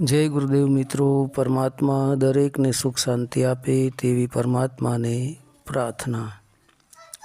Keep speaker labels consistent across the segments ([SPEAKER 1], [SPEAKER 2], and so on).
[SPEAKER 1] જય ગુરુદેવ મિત્રો, પરમાત્મા દરેકને સુખ શાંતિ આપે તેવી પરમાત્માને પ્રાર્થના.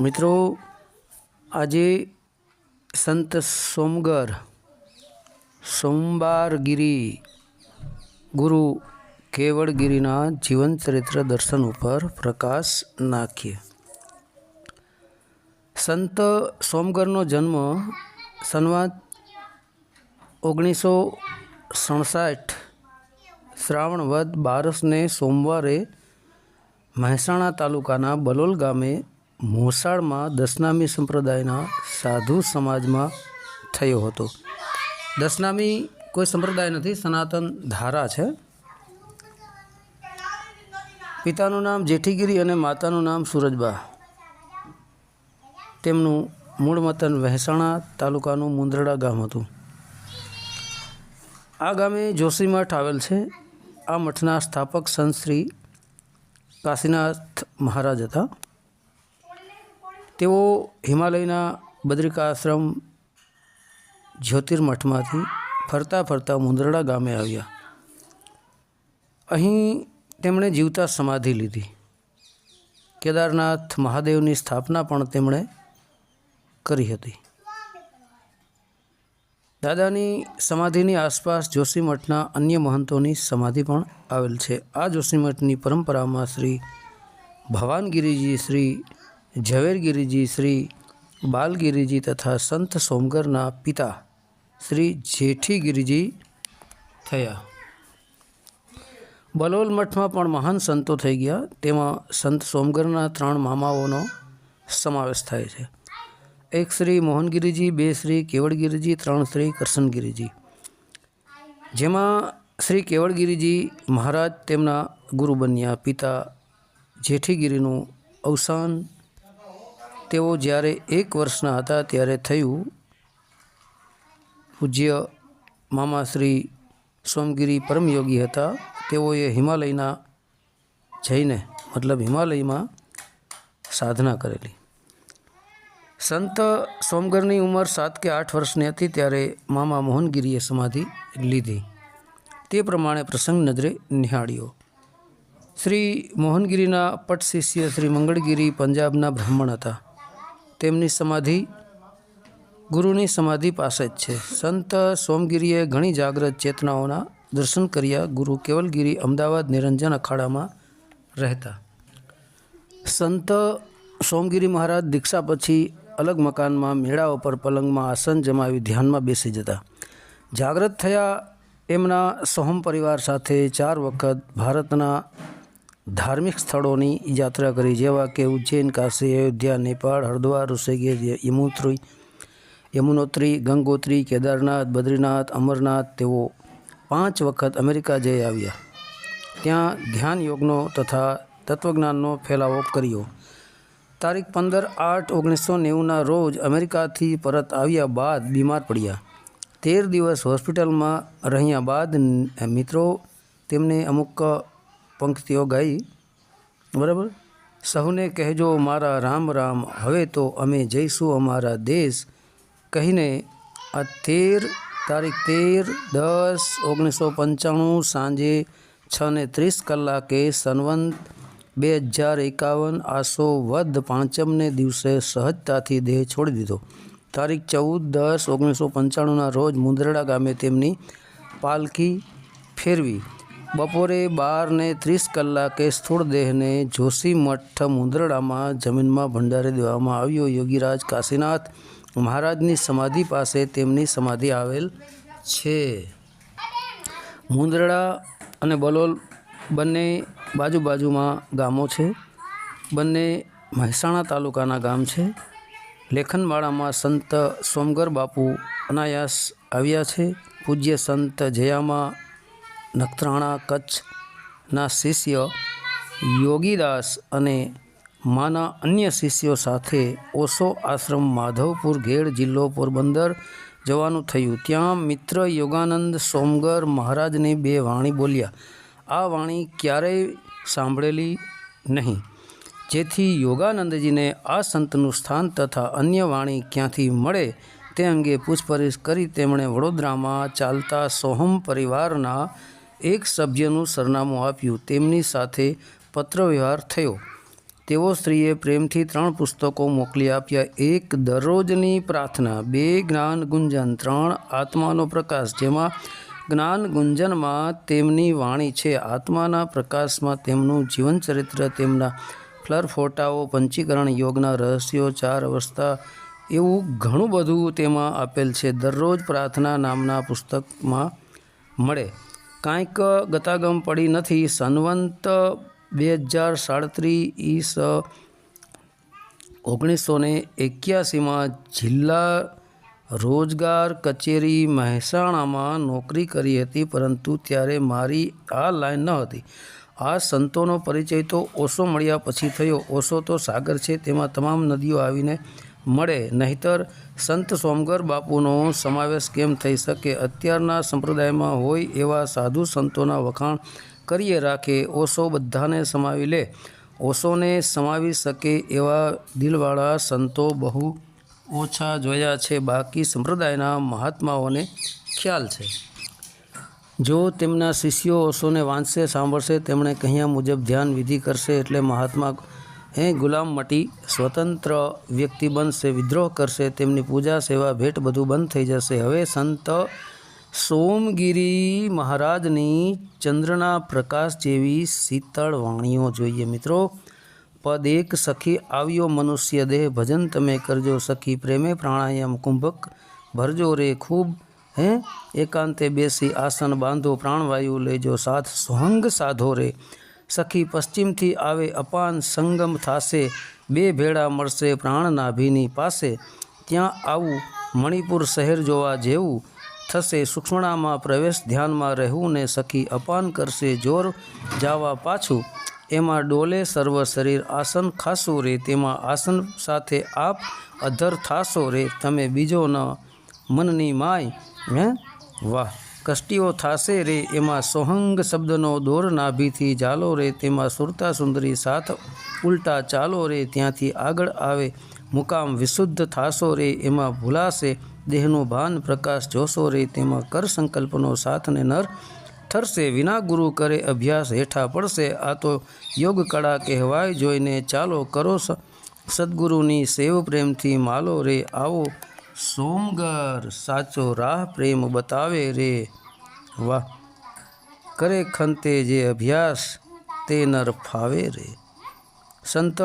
[SPEAKER 1] મિત્રો, આજે સંત સોમગર સોમવારગીરી ગુરુ કેવળગીરીના જીવન ચરિત્ર દર્શન ઉપર પ્રકાશ નાખીએ. સંત સોમગરનો જન્મ સનવાત ઓગણીસો સડસઠ શ્રાવણ વદ બારસને સોમવારે મહેસાણા તાલુકાના બલોલ ગામે મોસાળમાં દસનામી સંપ્રદાયના સાધુ સમાજમાં થયો હતો. દસનામી કોઈ સંપ્રદાય નથી, સનાતન ધારા છે. પિતાનું નામ જેઠીગીરી અને માતાનું નામ સુરજબા. તેમનું મૂળ વતન વહેસાણા તાલુકાનું મુંદ્રડા ગામ હતું. આ ગામે જોશી મઠ આવેલ છે. આ મઠના સ્થાપક સંત શ્રી કાશીનાથ મહારાજ હતા. તેઓ હિમાલયના બદ્રિકાશ્રમ જ્યોતિર્મઠમાંથી ફરતા ફરતા મુંદરડા ગામે આવ્યા. અહીં તેમણે જીવતા સમાધિ લીધી. કેદારનાથ મહાદેવની સ્થાપના પણ તેમણે કરી હતી. દાદાની સમાધિની આસપાસ જોશીમઠના અન્ય મહંતોની સમાધિ પણ આવેલ છે. આ જોશીમઠની પરંપરામાં શ્રી ભવાનગીરીજી, શ્રી ઝવેરગીરીજી, શ્રી બાલગીરીજી તથા સંત સોમગરના પિતા શ્રી જેઠીગીરીજી થયા. બલોલ મઠમાં પણ મહાન સંતો થઈ ગયા. તેમાં સંત સોમગરના ત્રણ મામાઓનો સમાવેશ થાય છે. એક શ્રી મોહનગીરીજી, બે શ્રી કેવળગીરીજી ત્રણ શ્રી કરશનગીરીજી. જેમાં શ્રી કેવળગીરીજી મહારાજ તેમના ગુરુ બન્યા, પિતા જેઠીગીરીનું અવસાન. તેઓ જ્યારે એક વર્ષના હતા ત્યારે થયું પૂજ્ય મામા શ્રી સોમગીરી પરમયોગી હતા. તેઓએ હિમાલયના જઈને, મતલબ હિમાલયમાં સાધના કરેલી. સંત સોમગરની ઉંમર સાત કે આઠ વર્ષની હતી ત્યારે મામા મોહનગીરીએ સમાધિ લીધી. તે પ્રમાણે પ્રસંગ નજરે નિહાળ્યો. શ્રી મોહનગીરીના પટ શિષ્ય શ્રી મંગળગીરી પંજાબના બ્રાહ્મણ હતા. તેમની સમાધિ ગુરુની સમાધિ પાસે જ છે. સંત સોમગીરીએ ઘણી જાગ્રત ચેતનાઓના દર્શન કર્યા. ગુરુ કેવલગીરી અમદાવાદ નિરંજન અખાડામાં રહેતા. સંત સોમગીરી મહારાજ દીક્ષા પછી અલગ મકાનમાં મેળાઓ પર પલંગમાં આસન જમાવી ધ્યાનમાં બેસી જતા. જાગૃત થયા એમના સોહમ પરિવાર સાથે ચાર વખત ભારતના ધાર્મિક સ્થળોની યાત્રા કરી, જેવા કે ઉજ્જૈન, કાશી, અયોધ્યા, નેપાળ, હરદ્વાર, ઋષિકેશ યમુત્રી યમુનોત્રી, ગંગોત્રી, કેદારનાથ, બદ્રીનાથ, અમરનાથ, તેઓ પાંચ વખત અમેરિકા જઈ આવ્યા. ત્યાં ધ્યાન યોગનો તથા તત્વજ્ઞાનનો ફેલાવો કર્યો. તારીખ પંદર આઠ ઓગણીસો નેવુંના રોજ અમેરિકાથી પરત આવ્યા બાદ બીમાર પડ્યા. તેર દિવસ હોસ્પિટલમાં રહ્યા બાદ મિત્રો, તેમને અમુક પંક્તિઓ ગાઈ. બરાબર? સહુને કહેજો, મારા રામ રામ, હવે તો અમે જઈશું અમારા દેશ. કહીને આ તેર, તારીખ તેર, દસ, ઓગણીસો પંચાણું સાંજે છ ને ત્રીસ કલાકે સનવંત બે હજાર એકાવન આસો વધ પાંચમને દિવસે સહજતાથી દેહ છોડી દીધો. તારીખ ચૌદ દસ ઓગણીસો પંચાણુંના રોજ મુંદ્રડા ગામે તેમની પાલખી ફેરવી. બપોરે બાર ને ત્રીસ કલાકે સ્થૂળ દેહને જોશી મઠ મુંદ્રડામાં જમીનમાં ભંડારી દેવામાં આવ્યો. યોગીરાજ કાશીનાથ મહારાજની સમાધિ પાસે તેમની સમાધિ આવેલ છે. મુંદ્રડા અને બલોલ બંને બાજુ બાજુમાં ગામો છે. બંને મહેસાણા તાલુકાના ગામ છે. લેખનમાળામાં સંત સોમગર બાપુ અનાયાસ આવ્યા છે. પૂજ્ય સંત જયામાં નખત્રાણા કચ્છના શિષ્ય યોગીદાસ અને માના અન્ય શિષ્યો સાથે ઓશો આશ્રમ માધવપુર ઘેડ જિલ્લો પોરબંદર જવાનું થયું. ત્યાં મિત્ર યોગાનંદ સોમગર મહારાજની બે વાણી બોલ્યા. આ વાણી ક્યારેય સાંભળેલી નહીં. જેથી યોગાનંદજીને આ સંતનું સ્થાન તથા અન્ય વાણી ક્યાંથી મળે તે અંગે પૂછપરછ કરી તેમણે વડોદરામાં ચાલતા સોહમ પરિવારના એક સભ્યનું સરનામું આપ્યું. તેમની સાથે પત્રવ્યવહાર થયો. તેઓ સ્ત્રીએ પ્રેમથી ત્રણ પુસ્તકો મોકલી આપ્યા. એક, દરરોજની પ્રાર્થના. બે, જ્ઞાન ગુંજન. ત્રણ, આત્માનો પ્રકાશ, જેમાં જ્ઞાન ગુંજનમાં તેમની વાણી છે. આત્માના પ્રકાશમાં તેમનું જીવન ચરિત્ર, તેમના ફ્લર ફોટાઓ, પંચીકરણ યોગના રહસ્યો ચાર અવસ્થા એવું ઘણું બધું તેમાં આપેલ છે. દરરોજ પ્રાર્થના નામના પુસ્તકમાં મળે. કાંઈક ગતાગમ પડી નથી. સનવંત બે હજાર સાડત્રીસ ઈસ ઓગણીસો ને એક્યાસીમાં જિલ્લા રોજગાર કચેરી મહેસાણામાં નોકરી કરી હતી, પરંતુ ત્યારે મારી આ લાઈન ન હતી. આ સંતોનો પરિચય તો ઓશો મળ્યા પછી થયો. ઓશો તો સાગર છે, તેમાં તમામ નદીઓ આવીને મળે. નહીતર સંત સોમગર બાપુનો સમાવેશ કેમ થઈ શકે? અત્યારના સંપ્રદાયમાં હોય એવા સાધુ સંતોના વખાણ કરીએ, રાખે. ઓશો બધાને સમાવી લે. ઓશોને સમાવી શકે એવા દિલવાળા સંતો બહુ ઓછા જોયા છે. બાકી સંપ્રદાયના મહાત્માઓને ખ્યાલ છે. જો તેમના શિષ્યો ઓશોને વાંચશે, સાંભળશે, તેમણે કહ્યા મુજબ ધ્યાન વિધિ કરશે એટલે મહાત્મા હે ગુલામ મટી સ્વતંત્ર વ્યક્તિ બનશે, વિદ્રોહ કરશે, તેમની પૂજા, સેવા, ભેટ બધું બંધ થઈ જશે. હવે સંત સોમગીરી મહારાજની ચંદ્રના પ્રકાશ જેવી શીતળ વાણીઓ જોઈએ મિત્રો. પદ એક સખી આવ્યો મનુષ્ય દેહ ભજન તમે કરજો સખી પ્રેમે પ્રાણાયામ કુંભક ભરજો રે ખૂબ હે એકાંતે બેસી આસન બાંધો પ્રાણવાયુ લેજો સાથ સોહંગ સાધો રે સખી પશ્ચિમથી આવે અપાન સંગમ થાશે બે ભેળા મળશે પ્રાણ નાભીની પાસે ત્યાં આવું મણિપુર શહેર જોવા જેવું થશે સૂક્ષ્મણામાં પ્રવેશ ધ્યાનમાં રહેવું ને સખી અપાન કરશે જોર જાવા પાછું એમાં ડોલે સર્વ શરીર આસન ખાસો રે, તેમાં આસન સાથે આપ અધર થાશો રે, તમે બીજો ન, મનની માય, હે? વાહ. કષ્ટીઓ થાશે રે, એમાં સોહંગ શબ્દનો દોર નાભીથી ચાલો રે, તેમાં સુરતા સુંદરી સાથ ઉલટા ચાલો રે, ત્યાંથી આગળ આવે, મુકામ વિશુદ્ધ થાશો રે, એમાં ભૂલાશે, દેહનું ભાન પ્રકાશ જોશો રે, તેમાં કર સંકલ્પનો સાથને નર ઠરશે વિના ગુરુ કરે અભ્યાસ હેઠા પડશે. આ તો યોગ કળા કહેવાય. જોઈને ચાલો કરો સદગુરુની સેવ પ્રેમથી માલો રે. આવો સોમગર, સાચો રાહ પ્રેમ બતાવે રે. વાહ, કરે ખંતે જે અભ્યાસ, તે નર ફાવે રે. સંત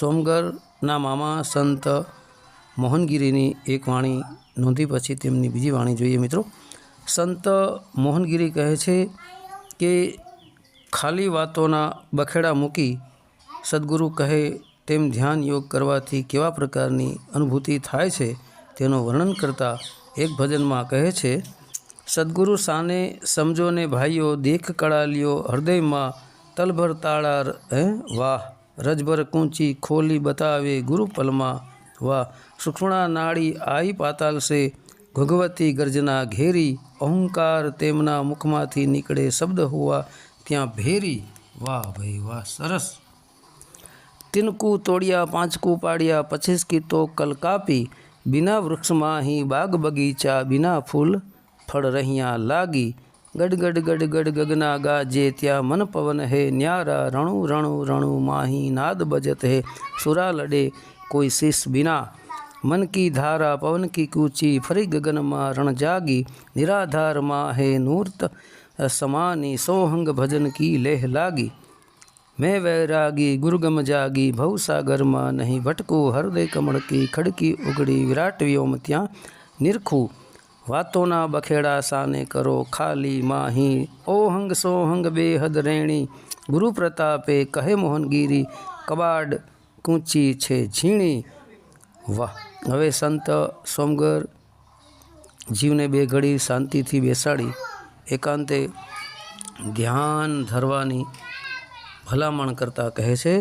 [SPEAKER 1] સોમગરના મામા સંત મોહનગીરીની એક વાણી નોંધી પછી તેમની બીજી વાણી જોઈએ મિત્રો. સંત મોહનગીરી કહે છે કે ખાલી વાતોના બખેડા મૂકી સદગુરુ કહે તેમ ધ્યાન યોગ કરવાથી કેવા પ્રકારની અનુભૂતિ થાય છે તેનું વર્ણન કરતા એક ભજનમાં કહે છે, સદગુરુ સાને સમજો ને ભાઈઓ, દેખ કળાલીઓ, હૃદયમાં તલભર તાળા હે? વાહ! રજભર કૂંચી ખોલી બતાવે ગુરુપલમાં, વાહ! સુક્ષુણા નાળી આઈ પાતાલ સે ભગવતી ગર્જના ઘેરી, અહંકાર તેમના મુખમાંથી નીકળે શબ્દ હોવા, ત્યાં ભેરી, વાહ ભાઈ વાહ, સરસ. તિનકુ તોડ્યા, પાંચકુ પાડ્યા પચીસ કી તો કલ કાપી, બિના વૃક્ષમાં અહીં બાગ બગીચા, બિના ફૂલ ફળ રહ્યા લાગી. ગડ ગડ ગડ ગડ ગગના ગાજે, ત્યાં મન પવન હે, ન્યારા રણુ રણુ રણુ માહી નાદ બજત હે. સુરા લડે કોઈ શીશ બિના મન કી ધારા પવન કી કૂચી ફરી ગગનમાં રણ જાગી નિરાધારમાં હે નૂર્ત સમાની સોહંગ ભજન કી લેહ લાગી મેં વૈરાગી ગુરુગમ જાગી ભવસાગરમાં નહીં ભટકું હૃદય કમળ કી ખડકી ઉગડી વિરાટ વ્યોમ ત્યાં નિરખું વાતોના બખેડા સાને કરો ખાલી માહી ઓહંગ સોહંગ બેહદ રેણી ગુરુ પ્રતાપે કહે મોહનગીરી કબાડ કૂંચી છે ઝીણી વાહ હવે સંત સોમગર જીવને બે ઘડી શાંતિથી બેસાડી, એકાંતે ધ્યાન ધરવાની ભલામણ કરતા કહે છે,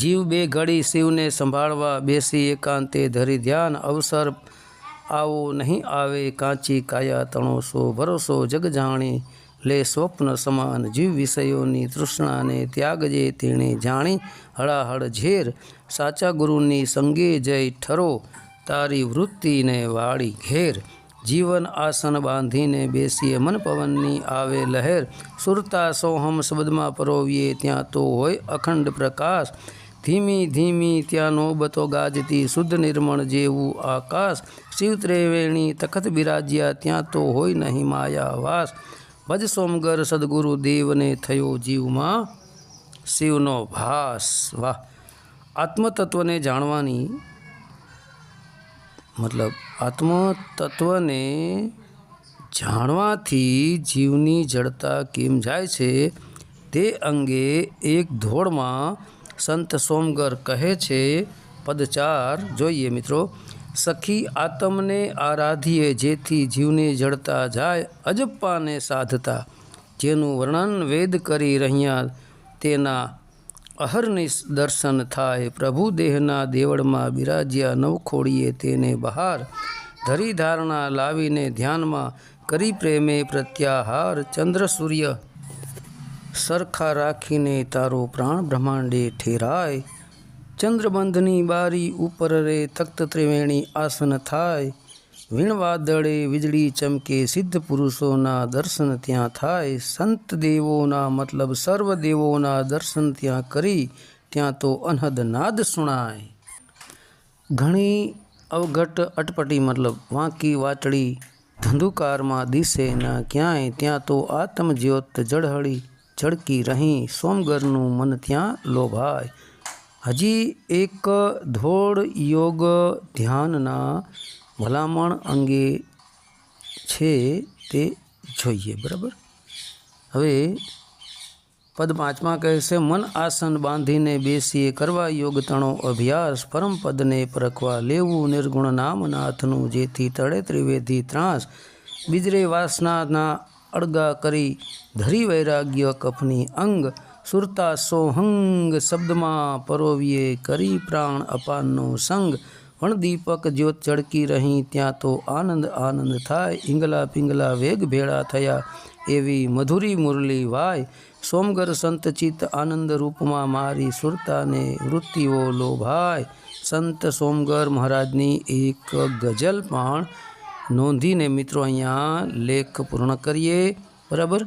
[SPEAKER 1] જીવ બે ઘડી શિવને સંભાળવા બેસી એકાંતે ધરી ધ્યાન, અવસર આવો નહીં આવે, કાચી કાયા તણોસો ભરોસો જગ જાણી લે સ્વપ્ન સમાન જીવ વિષયોની તૃષ્ણાને ત્યાગજે તેણે જાણી હળાહળ ઝેર. સાચા ગુરુની સંગે જય ઠરો, તારી વૃત્તિને વાળી ઘેર. જીવન આસન બાંધીને બેસીએ મન પવનની આવે લહેર. સુરતા સોહમ શબ્દમાં પરોવીએ ત્યાં તો હોય અખંડ પ્રકાશ. ધીમી ધીમી ત્યાં નોબતો ગાજતી શુદ્ધ નિર્મળ જેવું આકાશ. શિવ ત્રિવેણી તખત બિરાજ્યા ત્યાં તો હોય નહીં માયા વાસ ભજ સોમગર સદગુરુ દેવને થયો જીવમાં શિવનો ભાસ. વાહ. આત્મતત્વને જાણવાની મતલબ આત્મતત્વને જાણવાથી જીવની જડતા કેમ જાય છે તે અંગે એક ધોળમાં સંત સોમગર કહે છે. પદચાર જોઈએ મિત્રો. સખી આત્મને આરાધીએ, જેથી જીવને જડતા જાય, અજપ્પાને સાધતા. જેનું વર્ણન વેદ કરી રહ્યા, તેના અહર્નિશ દર્શન થાય. પ્રભુ દેહના દેવળમાં બિરાજ્યા નવખોડીએ તેને બહાર. ધરી ધારણા લાવીને ધ્યાનમાં કરી પ્રેમે પ્રત્યાહાર. ચંદ્ર સૂર્ય સરખા રાખીને તારો પ્રાણ બ્રહ્માંડે ઠેરાય. ચંદ્રબંધની બારી ઉપર રે તખ્ત ત્રિવેણી આસન થાય. વીણવાદળે વીજળી ચમકે સિદ્ધ પુરુષોના દર્શન ત્યાં થાય. સંત દેવોના મતલબ સર્વ દેવોના દર્શન ત્યાં કરી, ત્યાં તો અનહદ નાદ સુણાય. ઘણી અવઘટ અટપટી મતલબ વાંકી વાટડી ધંધુકારમાં દિશે ના ક્યાંય, ત્યાં તો આત્મજ્યોત જળહળી, ઝળકી રહી, સોમગરનું મન ત્યાં લોભાય. હજી એક ધોળ યોગ ધ્યાનના ભલામણ અંગે છે તે જોઈએ, બરાબર? હવે પદ પાંચમાં કહે છે મન આસન બાંધીને બેસીએ, કરવા યોગ તણો અભ્યાસ, પરમ પદને પરખવા, લેવું નિર્ગુણ નામનાથનું, જેથી તળે ત્રિવેદી ત્રાસ, બીજરે વાસનાના અળગા કરી ધરી વૈરાગ્ય કફની અંગ સુરતા સોહંગ શબ્દમાં પરોવીએ કરી પ્રાણ અપાનનો સંગ વણદીપક જ્યોત ચળકી રહી ત્યાં તો આનંદ આનંદ થાય ઈંગલા પિંગલા વેગ ભેળા થયા એવી મધુરી મુરલી વાય સોમગર સંત ચિત્ત આનંદ રૂપમાં મારી સુરતાને વૃત્તિઓ લોભાય સંત સોમગર મહારાજની એક ગઝલ પણ નોંધીને મિત્રો અહીંયા લેખ પૂર્ણ કરીએ બરાબર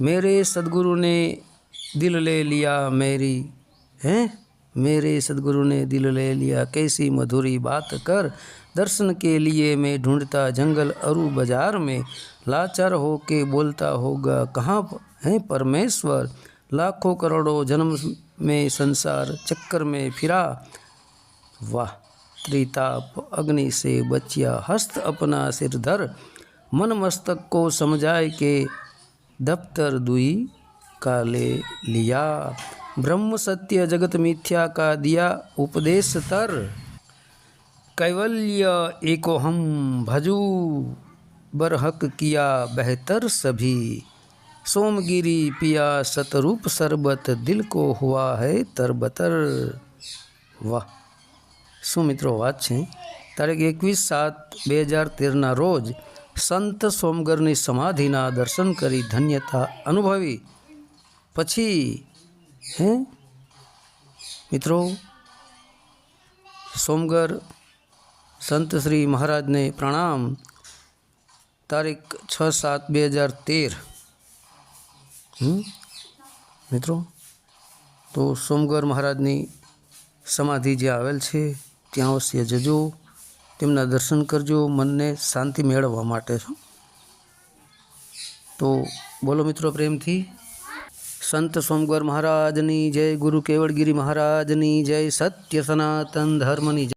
[SPEAKER 1] મેરે સદગુરુને दिल ले लिया मेरी, हैं? मेरे सदगुरु ने दिल ले लिया। कैसी मधुरी बात कर। दर्शन के लिए मैं ढूंढता जंगल अरु बाज़ार में। लाचार हो के बोलता होगा, कहाँ हैं परमेश्वर? लाखों करोड़ों जन्म में संसार चक्कर में फिरा। वाह, त्रिताप अग्नि से बचिया। हस्त अपना सिर धर। मन मस्तक को समझाए के दफ्तर दुई का ले लिया ब्रह्म सत्य जगत मिथ्या का दिया उपदेश तर कैवल्य एको हम भजू बरहक किया बेहतर सभी सोमगिरी पिया सतरूप सरबत दिल को हुआ है तरबतर વાહ શું મિત્રો વાત છે તારીખ એકવીસ સાત બે હજાર તેરના રોજ સંત સોમગરની સમાધિના દર્શન કરી ધન્યતા અનુભવી પછી, હે? મિત્રો, સોમગર સંત શ્રી મહારાજને પ્રણામ. તારીખ છ સાત બે હજાર તેર? મિત્રો, તો સોમગર મહારાજની સમાધિ જે આવેલ છે, ત્યાં અવશ્ય જજો. તેમના દર્શન કરજો, મનને શાંતિ મેળવવા માટે. છું તો બોલો મિત્રો પ્રેમથી. સંત સોમગર મહારાજની જય ગુરુ કેવળગીરી મહારાજની જય સત્ય સનાતન ધર્મની જય.